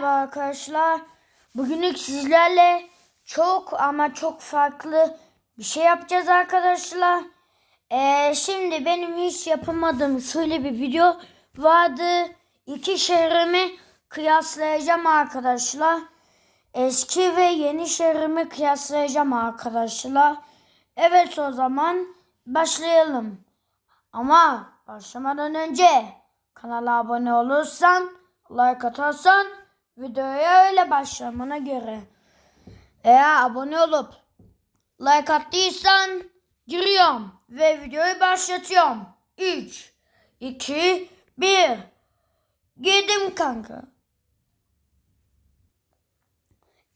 Merhaba arkadaşlar. Bugünlük sizlerle çok ama çok farklı bir şey yapacağız arkadaşlar. Ee, şimdi benim hiç yapamadığım şöyle bir video vardı. İki şehrimi kıyaslayacağım arkadaşlar. Eski ve yeni şehrimi kıyaslayacağım arkadaşlar. Evet o zaman başlayalım. Ama başlamadan önce kanala abone olursan, like atarsan videoya öyle başlamana göre. Eğer abone olup like attıysan giriyorum ve videoyu başlatıyorum. 3, 2, 1. Girdim kanka.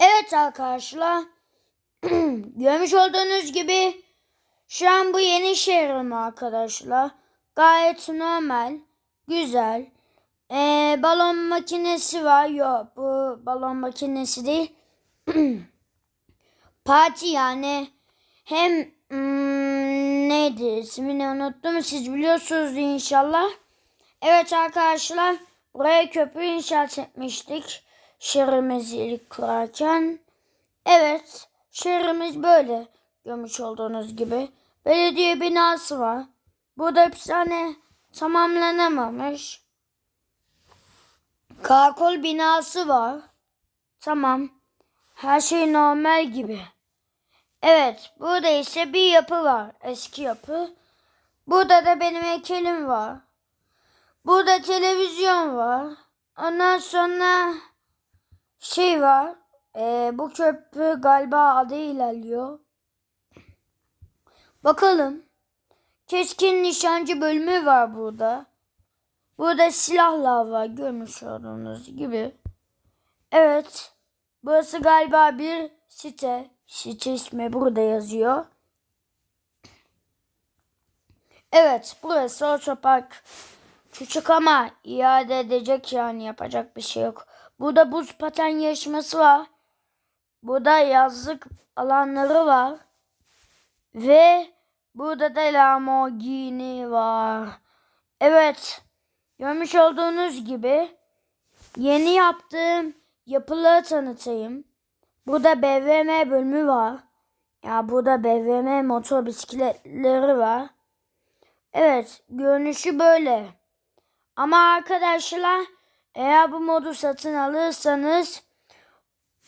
Evet arkadaşlar. Görmüş olduğunuz gibi şu an bu yeni şehrim arkadaşlar. Gayet normal. Güzel. Ee, balon makinesi var. Yok bu balon makinesi değil. Parti yani. Hem hmm, neydi ismini unuttum. Siz biliyorsunuz inşallah. Evet arkadaşlar. Buraya köprü inşaat etmiştik. Şehrimizi ilk kurarken. Evet. Şehrimiz böyle. Görmüş olduğunuz gibi. Belediye binası var. Burada hapishane tamamlanamamış. Karakol binası var. Tamam. Her şey normal gibi. Evet, burada ise bir yapı var. Eski yapı. Burada da benim heykelim var. Burada televizyon var. Ondan sonra şey var. Ee, bu köprü galiba adı ilerliyor. Bakalım. Keskin nişancı bölümü var burada. Burada silahlar var görmüş olduğunuz gibi. Evet. Burası galiba bir site. Site ismi burada yazıyor. Evet burası otopark. Küçük ama iade edecek yani yapacak bir şey yok. Burada buz paten yarışması var. Burada yazlık alanları var. Ve burada da Lamborghini var. Evet. Görmüş olduğunuz gibi yeni yaptığım yapıları tanıtayım. Burada BVM bölümü var. Ya burada BVM motor bisikletleri var. Evet, görünüşü böyle. Ama arkadaşlar eğer bu modu satın alırsanız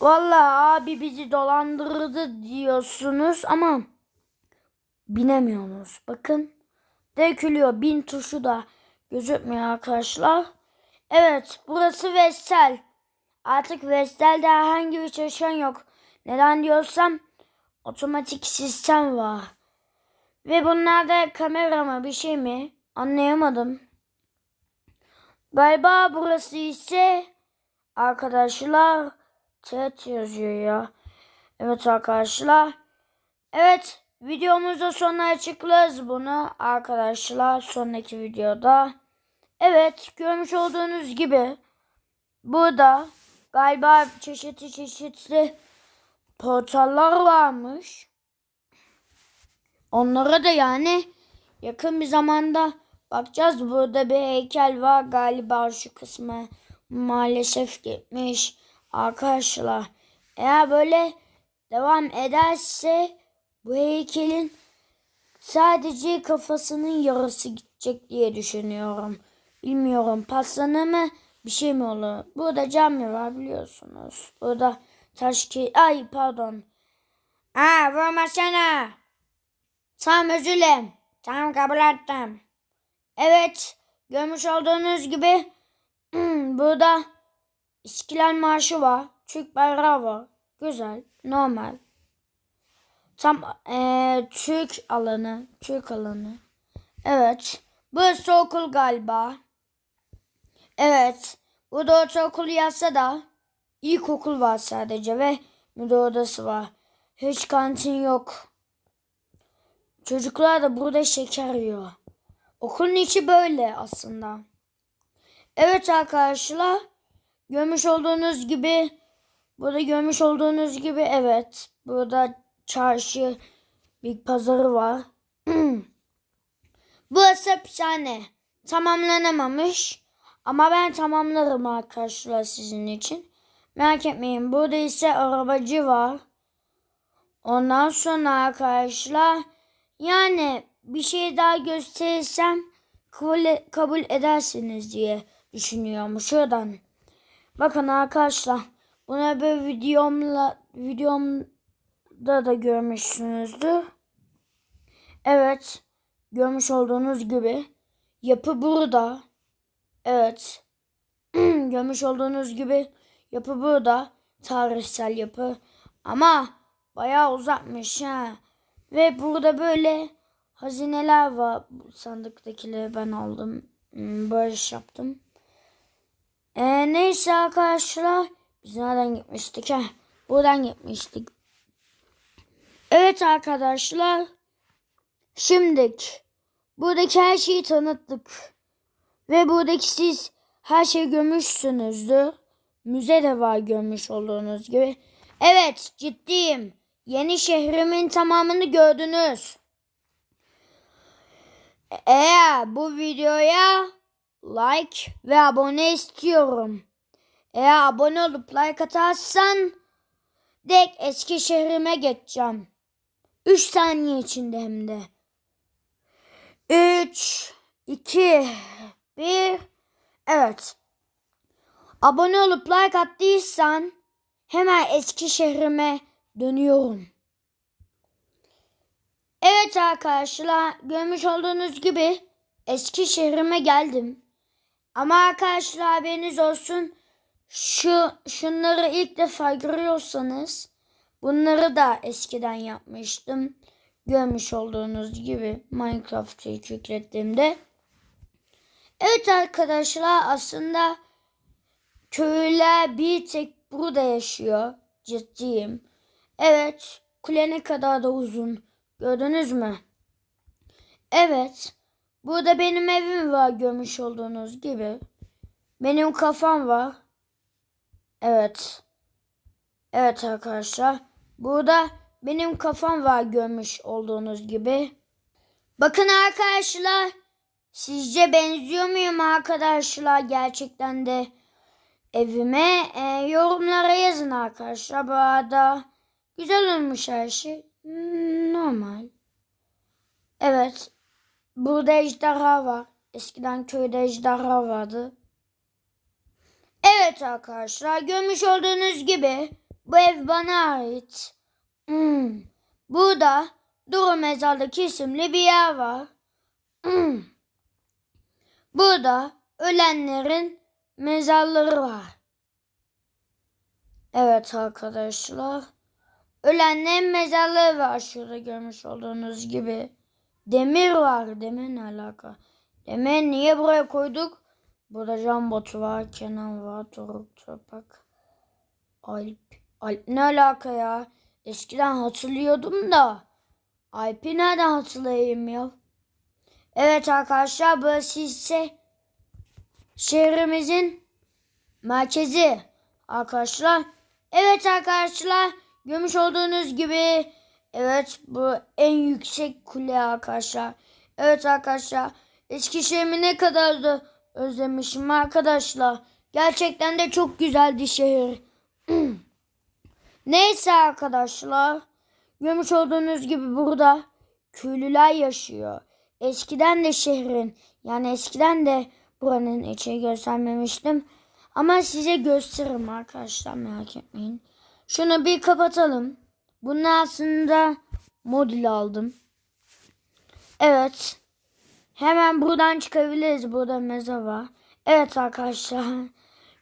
vallahi abi bizi dolandırdı diyorsunuz ama binemiyorsunuz. Bakın dökülüyor. Bin tuşu da gözükmüyor arkadaşlar. Evet burası Vestel. Artık Vestel'de herhangi bir çalışan yok. Neden diyorsam otomatik sistem var. Ve bunlarda kamera mı bir şey mi anlayamadım. Galiba burası ise arkadaşlar TET yazıyor ya. Evet arkadaşlar. Evet videomuzda sonra açıklarız bunu arkadaşlar sonraki videoda. Evet görmüş olduğunuz gibi burada galiba çeşitli çeşitli portallar varmış. Onlara da yani yakın bir zamanda bakacağız. Burada bir heykel var galiba şu kısmı maalesef gitmiş. Arkadaşlar eğer böyle devam ederse bu heykelin sadece kafasının yarısı gidecek diye düşünüyorum. Bilmiyorum paslanır mı bir şey mi olur? Burada cami var biliyorsunuz. Burada taş ki... Ay pardon. Aa vurmasana. Tamam özür dilerim. Tamam kabul ettim. Evet. Görmüş olduğunuz gibi burada İstiklal Marşı var. Türk bayrağı var. Güzel. Normal. Tam ee, Türk alanı. Türk alanı. Evet. Burası okul galiba. Evet. Burada ortaokul yazsa da ilkokul var sadece ve müdür odası var. Hiç kantin yok. Çocuklar da burada şeker yiyor. Okulun içi böyle aslında. Evet arkadaşlar. Görmüş olduğunuz gibi burada görmüş olduğunuz gibi evet. Burada çarşı bir pazarı var. Burası hapishane. Tamamlanamamış. Ama ben tamamlarım arkadaşlar sizin için. Merak etmeyin. Burada ise arabacı var. Ondan sonra arkadaşlar yani bir şey daha gösterirsem kabul, kabul edersiniz diye düşünüyorum şuradan. Bakın arkadaşlar buna bir videomla videomda da görmüşsünüzdür. Evet görmüş olduğunuz gibi yapı burada. Evet görmüş olduğunuz gibi yapı burada. Tarihsel yapı. Ama bayağı uzakmış ha. Ve burada böyle hazineler var. Sandıktakileri ben aldım. Hmm, iş yaptım. Ee, neyse arkadaşlar. Biz nereden gitmiştik ha? Buradan gitmiştik. Evet arkadaşlar. Şimdik. Buradaki her şeyi tanıttık. Ve buradaki siz her şeyi görmüşsünüzdür. Müze de var görmüş olduğunuz gibi. Evet ciddiyim. Yeni şehrimin tamamını gördünüz. Eğer bu videoya like ve abone istiyorum. Eğer abone olup like atarsan direkt eski şehrime geçeceğim. 3 saniye içinde hem de. 3, 2, 1. Evet. Abone olup like attıysan hemen eski şehrime dönüyorum. Evet arkadaşlar görmüş olduğunuz gibi eski şehrime geldim. Ama arkadaşlar haberiniz olsun şu şunları ilk defa görüyorsanız bunları da eskiden yapmıştım. Görmüş olduğunuz gibi Minecraft'ı ilk yüklettiğimde. Evet arkadaşlar aslında köylüler bir tek burada yaşıyor. Ciddiyim. Evet kule ne kadar da uzun. Gördünüz mü? Evet. Burada benim evim var görmüş olduğunuz gibi. Benim kafam var. Evet. Evet arkadaşlar. Burada benim kafam var görmüş olduğunuz gibi. Bakın arkadaşlar. Sizce benziyor muyum arkadaşlar gerçekten de evime? E, yorumlara yazın arkadaşlar. Bu arada güzel olmuş her şey. Hmm, Normal. Evet. Burada ejderha var. Eskiden köyde ejderha vardı. Evet arkadaşlar görmüş olduğunuz gibi bu ev bana ait. Hmm. Burada Duru Mezarlık isimli bir yer var. Hmm. Burada ölenlerin mezarları var. Evet arkadaşlar. Ölenlerin mezarları var şurada görmüş olduğunuz gibi. Demir var. Demir ne alaka? Demir niye buraya koyduk? Burada Can Botu var, Kenan var, Doruk Toprak, Alp. Ne alaka ya? Eskiden hatırlıyordum da. Alp'i nereden hatırlayayım ya? Evet arkadaşlar burası ise şehrimizin merkezi arkadaşlar. Evet arkadaşlar görmüş olduğunuz gibi evet bu en yüksek kule arkadaşlar. Evet arkadaşlar Eskişehir'i ne kadar da özlemişim arkadaşlar. Gerçekten de çok güzeldi şehir. Neyse arkadaşlar. Görmüş olduğunuz gibi burada köylüler yaşıyor. Eskiden de şehrin yani eskiden de buranın içini göstermemiştim. Ama size gösteririm arkadaşlar merak etmeyin. Şunu bir kapatalım. Bunu aslında modül aldım. Evet. Hemen buradan çıkabiliriz. Burada meze var. Evet arkadaşlar.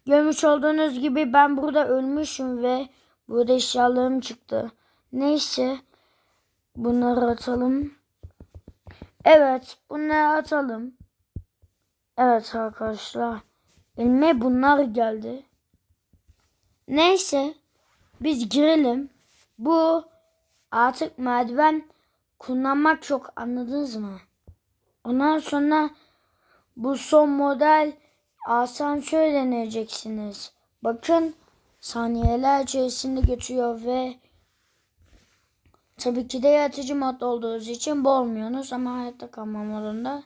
Görmüş olduğunuz gibi ben burada ölmüşüm ve burada eşyalarım çıktı. Neyse. Bunları atalım. Evet. Bunları atalım. Evet arkadaşlar. Elime bunlar geldi. Neyse. Biz girelim. Bu artık merdiven kullanmak çok anladınız mı? Ondan sonra bu son model asansör deneyeceksiniz. Bakın saniyeler içerisinde götürüyor ve tabii ki de yaratıcı mod olduğu için boğulmuyorsunuz ama hayatta kalma modunda.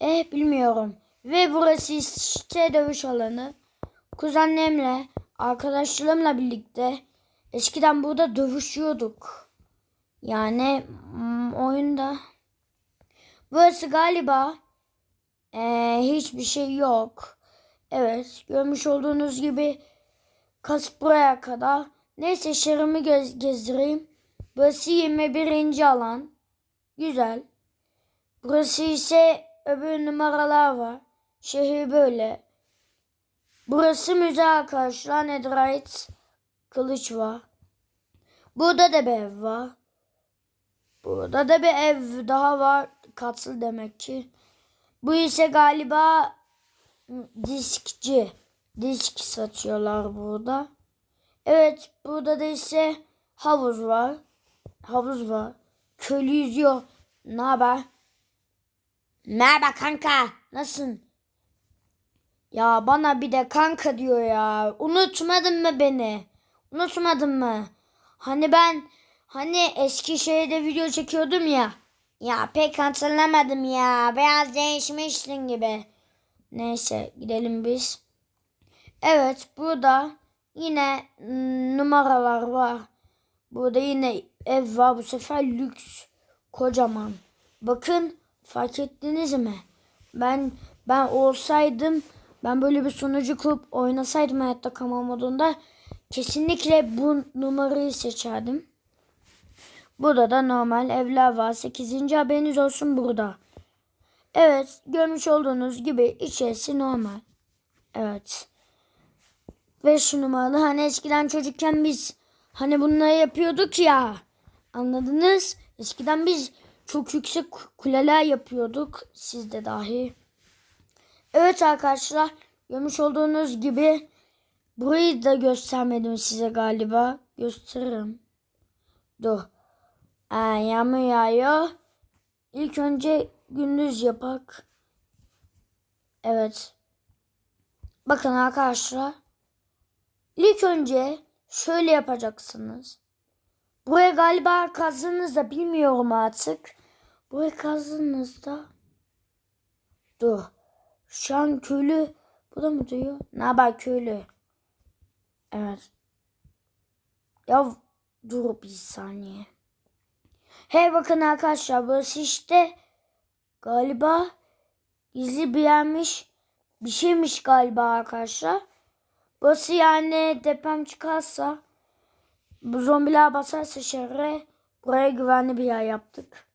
Eh bilmiyorum. Ve burası işte dövüş alanı. Kuzenlerimle arkadaşlarımla birlikte eskiden burada dövüşüyorduk. Yani mm, oyunda. Burası galiba ee, hiçbir şey yok. Evet görmüş olduğunuz gibi kas kadar. Neyse şehrimi gez gezdireyim. Burası 21. alan. Güzel. Burası ise öbür numaralar var. Şehir böyle. Burası müze arkadaşlar. Netherite kılıç var. Burada da bir ev var. Burada da bir ev daha var. Katsıl demek ki. Bu ise galiba diskçi. Disk satıyorlar burada. Evet burada da ise havuz var. Havuz var. Köylü yüzüyor. Ne haber? Merhaba kanka. Nasılsın? Ya bana bir de kanka diyor ya. Unutmadın mı beni? Unutmadın mı? Hani ben hani Eskişehir'de video çekiyordum ya. Ya pek hatırlamadım ya. Biraz değişmiştin gibi. Neyse gidelim biz. Evet burada yine numaralar var. Burada yine ev var. Bu sefer lüks. Kocaman. Bakın fark ettiniz mi? Ben ben olsaydım ben böyle bir sunucu kurup oynasaydım hayatta kama modunda kesinlikle bu numarayı seçerdim. Burada da normal evler var. 8. haberiniz olsun burada. Evet görmüş olduğunuz gibi içerisi normal. Evet. 5 numaralı hani eskiden çocukken biz hani bunları yapıyorduk ya. Anladınız? Eskiden biz çok yüksek kuleler yapıyorduk. Siz de dahi. Evet arkadaşlar. Görmüş olduğunuz gibi burayı da göstermedim size galiba. Gösteririm. Dur. Ee, yağmur yağıyor. İlk önce gündüz yapak. Evet. Bakın arkadaşlar. İlk önce şöyle yapacaksınız. Buraya galiba kazdığınızda bilmiyorum artık. Buraya kazdığınızda dur. Şu an köylü bu da mı diyor? Ne haber köylü? Evet. Ya dur bir saniye. Hey bakın arkadaşlar burası işte galiba gizli bir yermiş. Bir şeymiş galiba arkadaşlar. Burası yani deprem çıkarsa bu zombiler basarsa şehre buraya güvenli bir yer yaptık.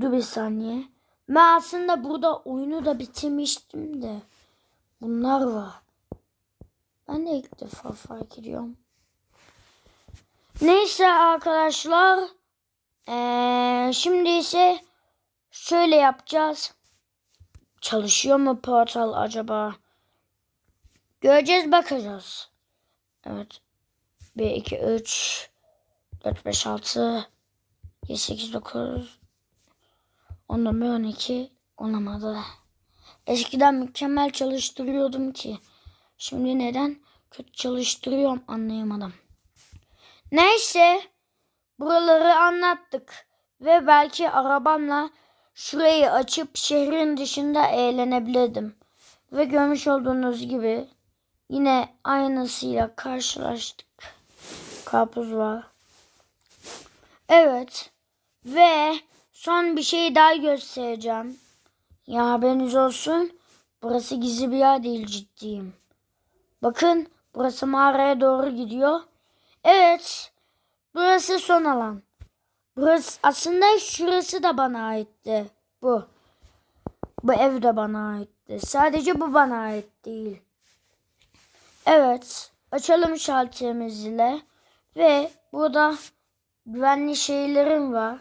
Dur bir saniye. Ben aslında burada oyunu da bitirmiştim de. Bunlar var. Ben de ilk defa fark ediyorum. Neyse arkadaşlar. Ee, şimdi ise şöyle yapacağız. Çalışıyor mu portal acaba? Göreceğiz bakacağız. Evet. 1, 2, 3, 4, 5, 6, 7, 8, 9, 10, 11, 12 olamadı. Eskiden mükemmel çalıştırıyordum ki. Şimdi neden kötü çalıştırıyorum anlayamadım. Neyse buraları anlattık ve belki arabamla şurayı açıp şehrin dışında eğlenebilirdim. Ve görmüş olduğunuz gibi yine aynısıyla karşılaştık. Karpuz var. Evet ve son bir şey daha göstereceğim. Ya haberiniz olsun. Burası gizli bir yer değil ciddiyim. Bakın burası mağaraya doğru gidiyor. Evet. Burası son alan. Burası aslında şurası da bana aitti. Bu. Bu ev de bana aitti. Sadece bu bana ait değil. Evet. Açalım şalterimiz ile. Ve burada güvenli şeylerim var.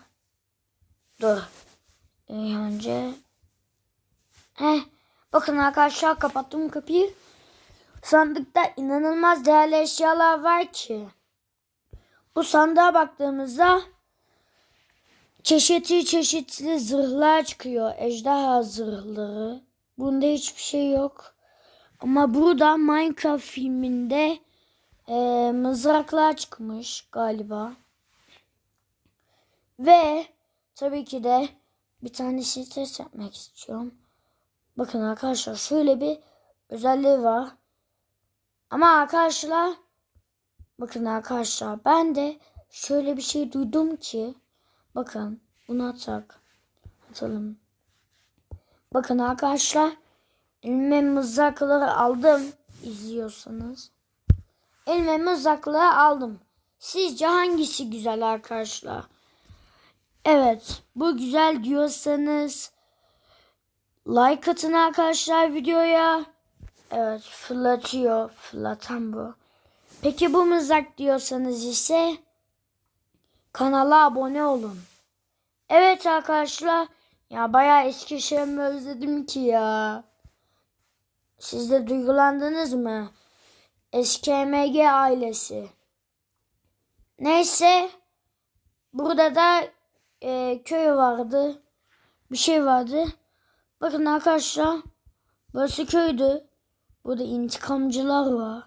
Dur. İyi önce. Heh. Bakın arkadaşlar kapattım kapıyı. Sandıkta inanılmaz değerli eşyalar var ki. Bu sandığa baktığımızda çeşitli çeşitli zırhlar çıkıyor. Ejderha zırhları. Bunda hiçbir şey yok. Ama burada Minecraft filminde e, mızraklar çıkmış galiba. Ve tabii ki de bir tane şey test yapmak istiyorum. Bakın arkadaşlar şöyle bir özelliği var. Ama arkadaşlar bakın arkadaşlar ben de şöyle bir şey duydum ki bakın bunu atak atalım. Bakın arkadaşlar elime mızrakları aldım izliyorsanız. Elime mızrakları aldım. Sizce hangisi güzel arkadaşlar? Evet bu güzel diyorsanız like atın arkadaşlar videoya. Evet fırlatıyor. Fırlatan bu. Peki bu mızrak diyorsanız ise kanala abone olun. Evet arkadaşlar. Ya bayağı Eskişehir'imi özledim ki ya. Siz de duygulandınız mı? SKMG ailesi. Neyse. Burada da e, köy vardı. Bir şey vardı. Bakın arkadaşlar. Burası köydü. Burada intikamcılar var.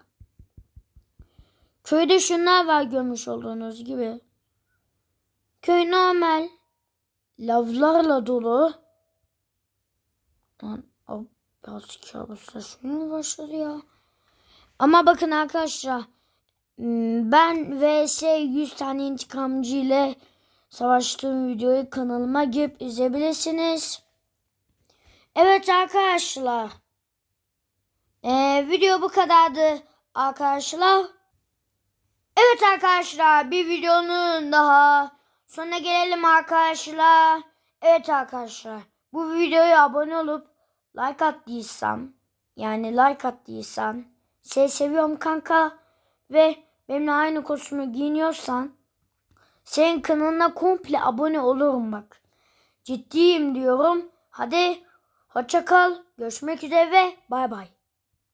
Köyde şunlar var görmüş olduğunuz gibi. Köy normal. Lavlarla dolu. Lan biraz kabusla şunu başladı ya. Ama bakın arkadaşlar. hmm, Ben vs 100 tane intikamcı ile savaştığım videoyu kanalıma girip izleyebilirsiniz. Evet arkadaşlar. Ee, video bu kadardı arkadaşlar. Evet arkadaşlar bir videonun daha sonuna gelelim arkadaşlar. Evet arkadaşlar bu videoya abone olup like attıysam yani like attıysan seni seviyorum kanka ve benimle aynı kostümü giyiniyorsan senin kanalına komple abone olurum bak. Ciddiyim diyorum. Hadi hoşça kal. Görüşmek üzere ve bay bay.